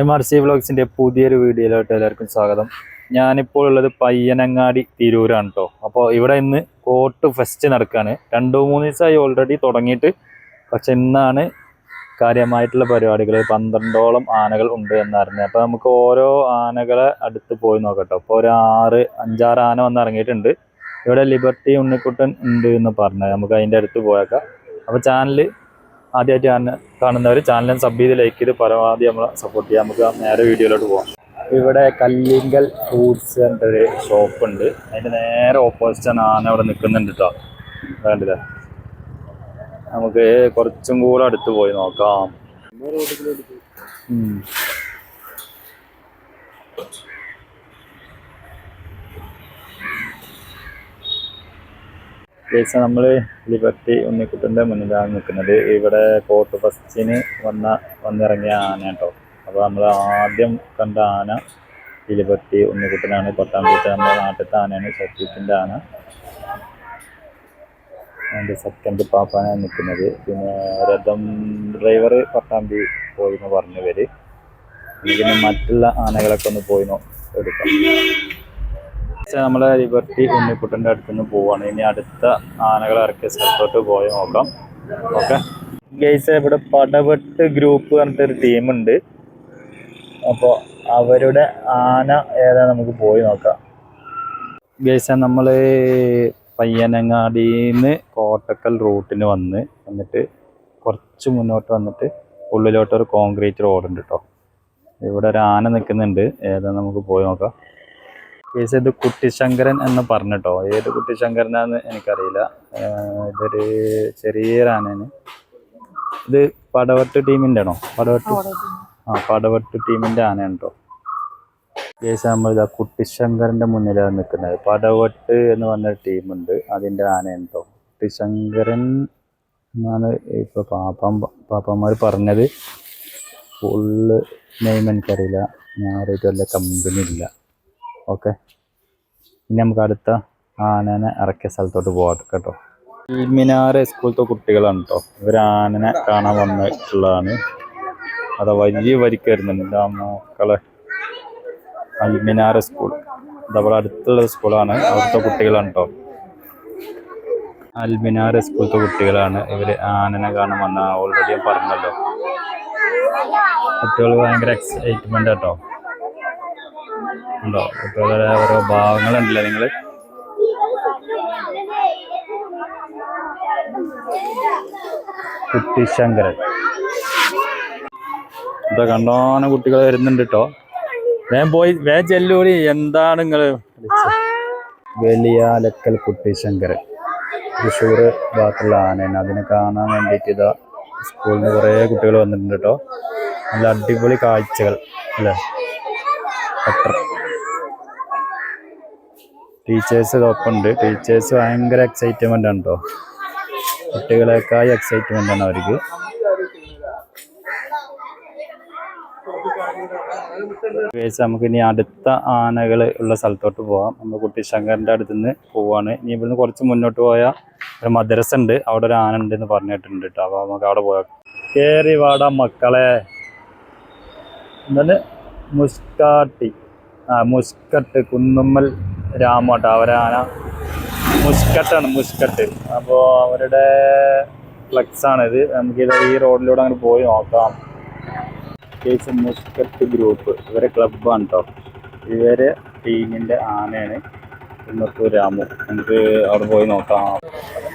M R C വ്ളോഗ്സിന്റെ പുതിയൊരു വീഡിയോയിലോട്ട് എല്ലാവർക്കും സ്വാഗതം. ഞാനിപ്പോൾ ഉള്ളത് പയ്യനങ്ങാടി തിരൂരാണ് കേട്ടോ അപ്പോൾ ഇവിടെ ഇന്ന് കോട്ട് ഫെസ്റ്റ് നടക്കുകയാണ് രണ്ടു മൂന്ന് ദിവസമായി ഓൾറെഡി തുടങ്ങിയിട്ട്. പക്ഷെ ഇന്നാണ് കാര്യമായിട്ടുള്ള പരിപാടികൾ പന്ത്രണ്ടോളം ആനകൾ ഉണ്ട് എന്നറിഞ്ഞത് അപ്പോൾ നമുക്ക് ഓരോ ആനകളെ അടുത്ത് പോയി നോക്കട്ടോ. അപ്പോൾ ഒരു ആറ് അഞ്ചാറ് ആന വന്ന് ഇറങ്ങിയിട്ടുണ്ട്. ഇവിടെ ലിബർട്ടി ഉണ്ണിക്കുട്ടൻ ഉണ്ട് എന്ന് പറഞ്ഞത് നമുക്ക് അതിന്റെ അടുത്ത് പോയേക്കാം. അപ്പോൾ ചാനൽ ആദ്യമായിട്ട് കാണുന്നവർ ചാനൽ സബ് ചെയ്ത് ലൈക്ക് ചെയ്ത് പരമാവധി നമ്മളെ സപ്പോർട്ട് ചെയ്യാം. നമുക്ക് നേരെ വീഡിയോയിലോട്ട് പോകാം ഇവിടെ കല്ലിങ്കൽ ഫ്രൂട്ട്സ് എന്നൊരു ഷോപ്പ് ഉണ്ട്. അതിന്റെ നേരെ ആണ് ആന അവിടെ നിൽക്കുന്നുണ്ട് കേട്ടോ വേണ്ടില്ല നമുക്ക് കുറച്ചും കൂടെ അടുത്ത് പോയി നോക്കാം. നമ്മൾ നമ്മൾ ലിബർട്ടി ഉണ്ണിക്കുട്ടന്റെ മുന്നിലാണ് നിൽക്കുന്നത്. ഇവിടെ കോട്ട് ഫസ്റ്റിന് വന്ന വന്നിറങ്ങിയ ആന കേട്ടോ. അപ്പോൾ നമ്മൾ ആദ്യം കണ്ട ആന ലിബർട്ടി ഉണ്ണിക്കുട്ടനാണ്. തീയതി നമ്മുടെ നാട്ടിലത്തെ ആനയാണ് ആന. അതിന്റെ സെക്കൻഡ് പാപ്പാനാണ് നിൽക്കുന്നത്. പിന്നെ രഥം ഡ്രൈവർ പട്ടാമ്പി പോയി എന്ന് പറഞ്ഞവര് പിന്നെ മറ്റുള്ള ആനകളൊക്കെ ഒന്ന് പോയി എടുക്കാം. നമ്മളെ ലിബർട്ടി ഉണ്ണിക്കുട്ടന്റെ അടുത്ത് നിന്ന് പോവാണ്. ഇനി അടുത്ത ആനകൾ ഇറക്കിയ സ്ഥലത്തോട്ട് പോയി നോക്കാം. ഓക്കെ ഗൈസ് ഇവിടെ പടവെട്ട് ഗ്രൂപ്പ് പറഞ്ഞിട്ടൊരു ടീമുണ്ട് അപ്പോൾ അവരുടെ ആന ഏതാ നമുക്ക് പോയി നോക്കാം. ഗൈസ് നമ്മൾ പയ്യനങ്ങാടിന്ന് കോട്ടക്കൽ റൂട്ടിന് വന്ന് എന്നിട്ട് കുറച്ച് മുന്നോട്ട് വന്നിട്ട് ഉള്ളിലോട്ട് ഒരു കോൺക്രീറ്റ് റോഡ് ഉണ്ട് കേട്ടോ ഇവിടെ ഒരു ആന നിൽക്കുന്നുണ്ട് ഏതാ നമുക്ക് പോയി നോക്കാം. കേസ് ഇത് കുട്ടിശങ്കരൻ എന്ന് പറഞ്ഞിട്ടോ? ഏത് കുട്ടിശങ്കരനാന്ന് എനിക്കറിയില്ല. ഇതൊരു ചെറിയൊരു ആനയാണ്. ഇത് പടവട്ട് ടീമിന്റെ ആണോ പടവട്ട് ആ പടവട്ട് ടീമിന്റെ ആനയാണ് കേട്ടോ കേസ് നമ്മൾ ഇതാ കുട്ടിശങ്കറിന്റെ മുന്നിലാണ് നിൽക്കുന്നത്. പടവട്ട് എന്ന് പറഞ്ഞ ടീമുണ്ട്. അതിന്റെ ആനയാണ് കേട്ടോ കുട്ടിശങ്കരൻ എന്നാണ് ഇപ്പോൾ പാപ്പം പാപ്പന്മാർ പറഞ്ഞത്. ഫുള്ള് നെയിം എനിക്കറിയില്ല. ഞാനായിട്ട് വല്ല കമ്പനി ഇല്ല. ഓക്കെ. ഇനി നമുക്ക് അടുത്ത ആനനെ ഇറക്കിയ സ്ഥലത്തോട്ട് പോകാം കേട്ടോ. ഇൽമിനാർ സ്കൂളത്തെ കുട്ടികളാണ് കേട്ടോ ഇവർ ആനനെ കാണാൻ വന്നിട്ടുള്ളതാണ്. അതാ വലിയ വരിക്കായിരുന്നു എന്താ മക്കളെ അൽമിനാറ് സ്കൂൾ. അതവിടെ അടുത്തുള്ള സ്കൂളാണ്. അവിടുത്തെ കുട്ടികളാണ് കേട്ടോ അൽമിനാർ സ്കൂളത്തെ കുട്ടികളാണ് ഇവർ ആനനെ കാണാൻ വന്ന. ഓൾറെഡി പറഞ്ഞല്ലോ. കുട്ടികൾ ഭയങ്കര എക്സൈറ്റ്മെന്റ് കേട്ടോ ഉണ്ടോ? കുട്ടികളുടെ ഓരോ ഭാവങ്ങളുണ്ടല്ലേ നിങ്ങൾ കുട്ടിശങ്കരൻ ഇതാ കണ്ടോന കുട്ടികൾ വരുന്നുണ്ട് കേട്ടോ വേഗം പോയി വേഗം ചെല്ലൂടി. എന്താണ് നിങ്ങൾ വലിയാലക്കൽ കുട്ടിശങ്കരൻ തൃശ്ശൂർ ഭാഗത്തുള്ള ആനയാണ്. അതിനെ കാണാൻ വേണ്ടിയിട്ട് ഇതാ സ്കൂളിൽ നിന്ന് കുറേ കുട്ടികൾ വന്നിട്ടുണ്ട് കേട്ടോ നല്ല അടിപൊളി കാഴ്ചകൾ അല്ലേ? എത്ര ടീച്ചേഴ്സ് ഉണ്ട് ടീച്ചേഴ്സ് ഭയങ്കര എക്സൈറ്റ്മെന്റ് ആണ് കേട്ടോ കുട്ടികളെക്കായി എക്സൈറ്റ്മെന്റ് ആണ് അവർക്ക് ഗൈസ് നമുക്ക് ഇനി അടുത്ത ആനകൾ ഉള്ള സ്ഥലത്തോട്ട് പോവാം. നമ്മൾ കുട്ടിശങ്കറിന്റെ അടുത്ത് നിന്ന് പോവാണ്. ഇനി ഇവിടുന്ന് കുറച്ച് മുന്നോട്ട് പോയാൽ ഒരു മദ്രസ ഉണ്ട് അവിടെ ഒരു ആന ഉണ്ട് എന്ന് പറഞ്ഞിട്ടുണ്ട് കേട്ടോ അപ്പോൾ നമുക്ക് അവിടെ പോയാൽ കേറി വാടാ മക്കളെ. എന്താണ് മുസ്കാട്ടി. ആ മുസ്കട്ട് കുന്നുമ്മൽ രാമോട്ട അവരാന മുസ്കട്ടാണ് മുസ്കട്ട്. അപ്പോൾ അവരുടെ ഫ്ലെക്സ് ഇത് നമുക്ക് ഈ റോഡിലൂടെ അങ്ങനെ പോയി നോക്കാം. കേസ് മുസ്കറ്റ് ഗ്രൂപ്പ് ഇവരെ ക്ലബ്ബാണ് കേട്ടോ ഇവരെ ടീമിന്റെ ആനയാണ് കുന്നത്തൂർ രാമു. നമുക്ക് അവിടെ പോയി നോക്കാം.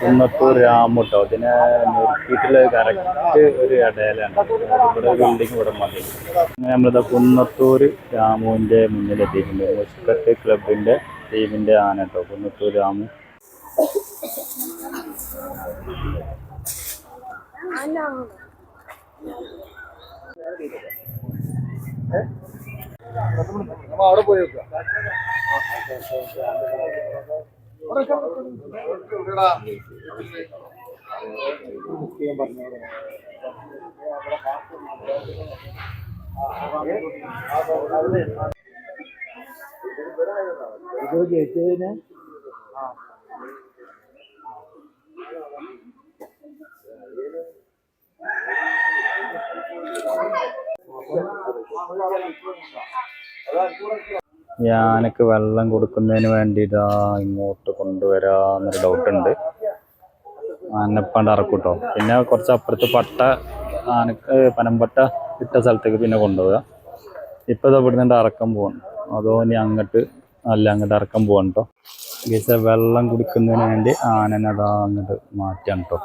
കുന്നത്തൂർ രാമു കേട്ടോ അതിനെ നിർത്തിയിട്ടുള്ള കറക്റ്റ് ഒരു ഇടയിലാണ്. ഇവിടെ ബിൽഡിംഗ് ഇവിടെ മതി. അങ്ങനെ നമ്മളിതാ കുന്നത്തൂർ രാമുവിന്റെ മുന്നിലെത്തിയിട്ടുണ്ട് മുസ്കറ്റ് ക്ലബിന്റെ ടീമിന്റെ ആന കേട്ടോ കുന്നത്തൂർ രാമു. അവിടെ പോയി ഇത് ജയിച്ചതിന് ഞാനൊക്കെ വെള്ളം കൊടുക്കുന്നതിന് വേണ്ടിയിട്ടാ ഇങ്ങോട്ട് കൊണ്ടുവരാന്നൊരു ഡൗട്ട് ഉണ്ട്. ആനപ്പണ്ട് ഇറക്കൂട്ടോ പിന്നെ കുറച്ച് അപ്പുറത്ത് പട്ട ആനക്ക് പനമ്പട്ട ഇട്ട സ്ഥലത്തേക്ക് പിന്നെ കൊണ്ടുപോവുക. ഇപ്പം ഇത് ഇവിടുന്ന് ഇറക്കം പോകണം അതോ ഇനി അങ്ങോട്ട് അല്ല അങ്ങോട്ട് ഇറക്കം പോകണം കേട്ടോ ഗീസ വെള്ളം കുടിക്കുന്നതിന് വേണ്ടി ആനനെ അതാ അങ്ങോട്ട് മാറ്റാം കേട്ടോ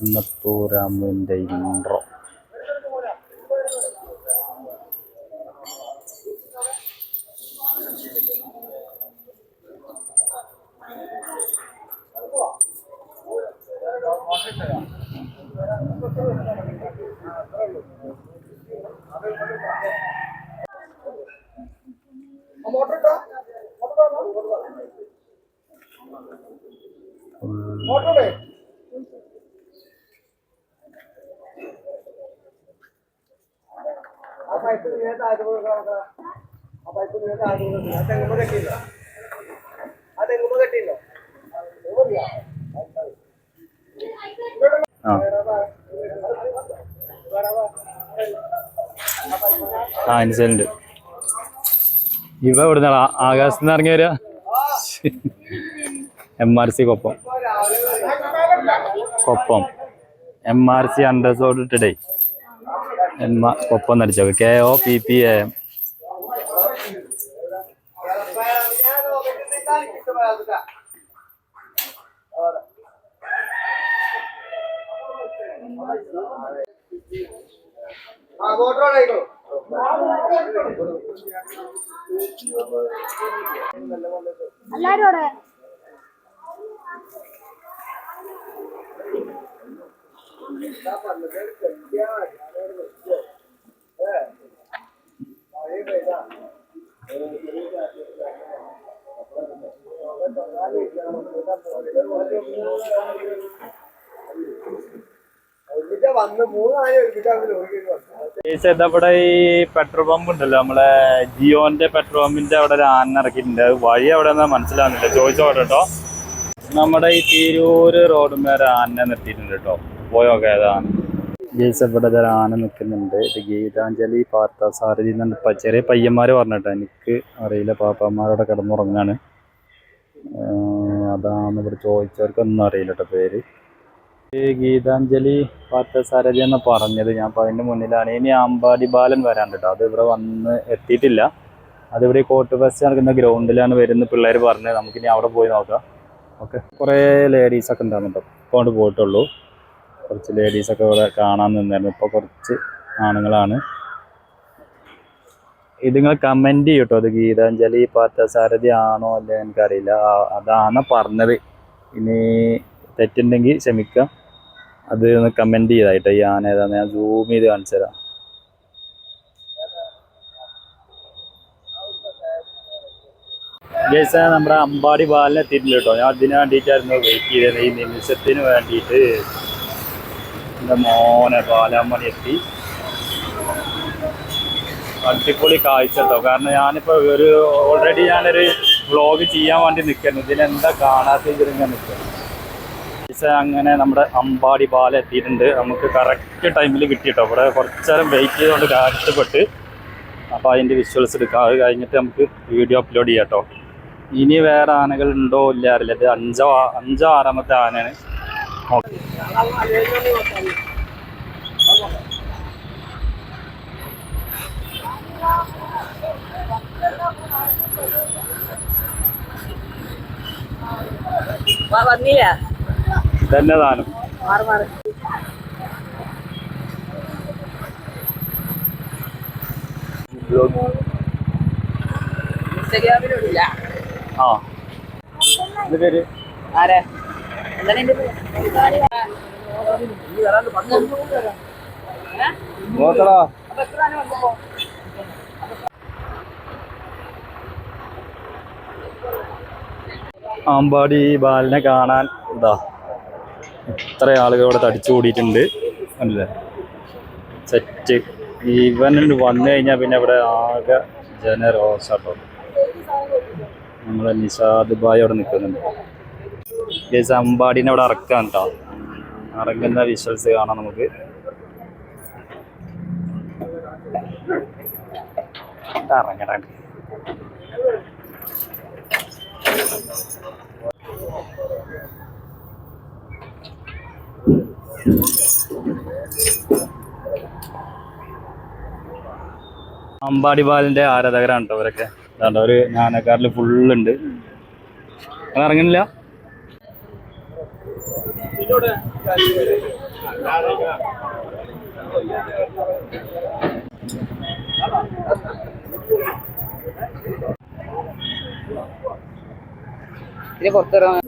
ഇന്നത്തൂരാമിന്റെ ഇൻട്രോ മോട്ടോടെ ആ പൈപ്പ് നേരത്തെ ആയിട്ട് കൊടുക്കാം ആ പൈപ്പ് നേരത്തെ ആയിട്ട് കൊടുക്കാം ആ തെങ്ങുമ്പോ കെട്ടിയില്ലോ. ആ തെങ്ങുമ്പോ കെട്ടിയില്ലോ. ആ. ആ അനുസരിണ്ട് ഇവ ഇവിടുന്ന് ആകാശത്ത് നിന്ന് ഇറങ്ങി വരിക എം ആർ സി കൊപ്പം എം ആർ സി അണ്ടർസോഡ് ടുഡേ എം കൊപ്പം നടിച്ചോ. K O P P A M എല്ലാരും വന്ന് മൂന്ന് ആന എടുത്തിട്ടാണ് ലോറിക്ക് വന്നത് ഇവിടെ ഈ പെട്രോൾ പമ്പ് ഉണ്ടല്ലോ നമ്മളെ ജിയോന്റെ പെട്രോൾ പമ്പിന്റെ അവിടെ ഒരു ആന ഇറക്കിയിട്ടുണ്ട്. വഴി അവിടെ മനസ്സിലാവുന്നില്ല. ചോദിച്ചോട്ടോ കേട്ടോ നമ്മുടെ ഈ തിരൂര് റോഡ് മേലെ ആന നിർത്തിയിട്ടുണ്ട് കേട്ടോ പോയോക്കെ ഏതാണ് ജയ്സ് ഇവിടെ ഒരു ആന നിൽക്കുന്നുണ്ട്. ഇത് ഗീതാഞ്ജലി പാർത്ഥസാരഥി എന്നുണ്ട് ചെറിയ പയ്യന്മാർ പറഞ്ഞിട്ടോ. എനിക്ക് അറിയില്ല. പാപ്പന്മാരോടെ കിടന്നുറങ്ങാണ്. അതാണ് ഇവിടെ ചോദിച്ചവർക്കൊന്നും അറിയില്ല കേട്ടോ പേര്. ഈ ഗീതാഞ്ജലി പാർത്ഥസാരഥി എന്ന് പറഞ്ഞത്. ഞാൻ ഇപ്പൊ അതിന്റെ മുന്നിലാണ്. ഇനി അമ്പാടി ബാലൻ വരാണ്ട് കേട്ടോ അത് ഇവിടെ വന്ന് എത്തിയിട്ടില്ല. അതിവിടെ കോട്ട് ബസ് നടക്കുന്ന ഗ്രൗണ്ടിലാണ് വരുന്ന പിള്ളേർ പറഞ്ഞത്. നമുക്കിനി അവിടെ പോയി നോക്കാം. ഓക്കെ. കുറേ ലേഡീസൊക്കെ ഉണ്ടാകുന്നുണ്ടോ അപ്പോൾ അവിടെ പോയിട്ടുള്ളൂ. കുറച്ച് ലേഡീസൊക്കെ ഇവിടെ കാണാൻ നിന്നായിരുന്നു. ഇപ്പോൾ കുറച്ച് ആണുങ്ങളാണ്. ഇത് നിങ്ങൾ കമന്റ് ചെയ്യും കേട്ടോ അത് ഗീതാഞ്ജലി പാർത്ഥസാരഥി ആണോ അല്ലേ എനിക്കറിയില്ല. അതാണ് പറഞ്ഞത്. ഇനി തെറ്റുണ്ടെങ്കിൽ ക്ഷമിക്കാം. അത് ഒന്ന് കമന്റ് ചെയ്തായിട്ടോ. ഈ ആന ഏതാന്ന്? ഞാൻ സൂം ചെയ്ത് കാണിച്ചു തരാം. ജയ്സ നമ്മുടെ അമ്പാടി ബാലിനെ എത്തിയിട്ടുണ്ട് കേട്ടോ. ഞാൻ അതിന് വേണ്ടിയിട്ടായിരുന്നു വെയിറ്റ് ചെയ്തത്. ഈ നിമിഷത്തിന് വേണ്ടിയിട്ട് എന്റെ മോനെ ബാലാമണി എത്തി അടിപൊളി കാഴ്ച കേട്ടോ. കാരണം ഞാനിപ്പോൾ ഒരു ഓൾറെഡി ഞാനൊരു വ്ളോഗ് ചെയ്യാൻ വേണ്ടി നിൽക്കുന്നു ഇതിനെന്താ കാണാത്ത ഞാൻ നിൽക്കുന്നു അങ്ങനെ നമ്മുടെ അമ്പാടി പാല എത്തിയിട്ടുണ്ട്. നമുക്ക് കറക്റ്റ് ടൈമിൽ കിട്ടി കേട്ടോ. ഇവിടെ നേരം വെയിറ്റ് ചെയ്തുകൊണ്ട് കഷ്ടപ്പെട്ട്. അപ്പോൾ അതിന്റെ വിഷ്വൽസ് എടുക്കാം. അത് കഴിഞ്ഞിട്ട് നമുക്ക് വീഡിയോ അപ്ലോഡ് ചെയ്യാം കേട്ടോ. ഇനി വേറെ ആനകൾ ഉണ്ടോ ഇല്ല അറിയില്ല ഇത് അഞ്ചോ അഞ്ചോ ആറാമത്തെ ആനയാണ്. വന്നില്ല? ഇതന്നെ ദാനം മാറി മാറി. ഇൻസ്റ്റഗ്രാമിലില്ല ആ. പേര്? ആരെ? അമ്പാടി ബാലിനെ കാണാൻ ഇതാ. ഇത്ര ആളുകൾ ഇവിടെ തടിച്ചു കൂടിയിട്ടുണ്ട്. കണ്ടില്ലേ? സെറ്റ് ഇവൻ വന്നു കഴിഞ്ഞാൽ പിന്നെ ഇവിടെ ആകെ ജനരോസാട്ടോ നമ്മളെ നിഷാദ് ബായ് അവിടെ നിൽക്കുന്നുണ്ട്. ഗൈസ് അമ്പാടിനെ അവിടെ ഇറക്കാം കേട്ടോ. ഇറങ്ങുന്ന വിഷ്വൽസ് കാണാം നമുക്ക്. ഇറങ്ങടാ അമ്പാടി ബാലിന്റെ ആരാധകരാണ് കേട്ടോ അവരൊക്കെ അതുകൊണ്ട് ഒരു ഞാനക്കാരിൽ ഫുള്ളുണ്ട് അങ്ങനെ ഇറങ്ങുന്നില്ല? ഇതിന് പുറത്തിറങ്ങാൻ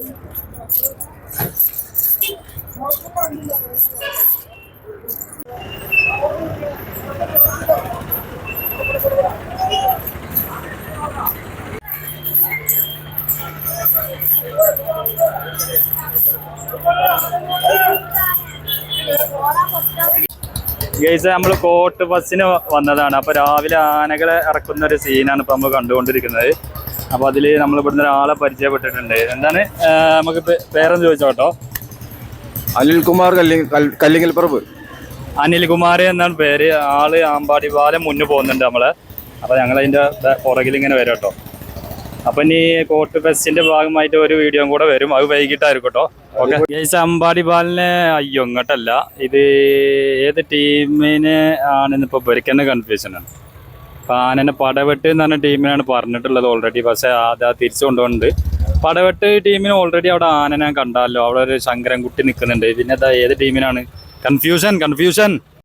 ഗൈസ് നമ്മൾ കോട്ട് ബസ്സിന് വന്നതാണ്. അപ്പൊ രാവിലെ ആനകളെ ഇറക്കുന്ന ഒരു സീനാണ് ഇപ്പൊ നമ്മൾ കണ്ടുകൊണ്ടിരിക്കുന്നത്. അപ്പൊ അതിൽ നമ്മൾ ഇവിടുന്ന് ഒരാളെ പരിചയപ്പെട്ടിട്ടുണ്ട്. എന്താണ്? നമുക്ക് പേരെന്ന് ചോദിച്ചോട്ടോ. അനിൽകുമാർ കല്ലിങ്ങൽ പറമ്പ് അനിൽകുമാർ എന്നാണ് പേര്. ആൾ ആമ്പാടി പാലം മുന്നു പോകുന്നുണ്ട് നമ്മൾ. അപ്പൊ ഞങ്ങൾ അതിന്റെ പുറകിൽ ഇങ്ങനെ വരാം കേട്ടോ അപ്പൊ ഇനി കോട്ട് ഫെസ്റ്റിന്റെ ഭാഗമായിട്ട് ഒരു വീഡിയോ കൂടെ വരും. അത് വൈകിട്ടായിരിക്കട്ടോ കേട്ടോ ഓക്കെ അമ്പാടി പാലിന് അയ്യോ ഇങ്ങോട്ടല്ല. ഇത് ഏത് ടീമിന് ആണെന്ന് ഇപ്പൊ ഇവർക്ക് കൺഫ്യൂഷൻ അപ്പൊ ആനനെ പടവെട്ട് എന്ന് പറഞ്ഞ ടീമിനാണ് പറഞ്ഞിട്ടുള്ളത് ഓൾറെഡി പക്ഷെ അത് തിരിച്ചു കൊണ്ടുപോകുന്നുണ്ട് പടവെട്ട് ടീമിന് ഓൾറെഡി അവിടെ ആനനെ കണ്ടാലോ അവിടെ ഒരു ശങ്കരൻകുട്ടി നിൽക്കുന്നുണ്ട് പിന്നെ ഏത് ടീമിനാണ്? Confusion confusion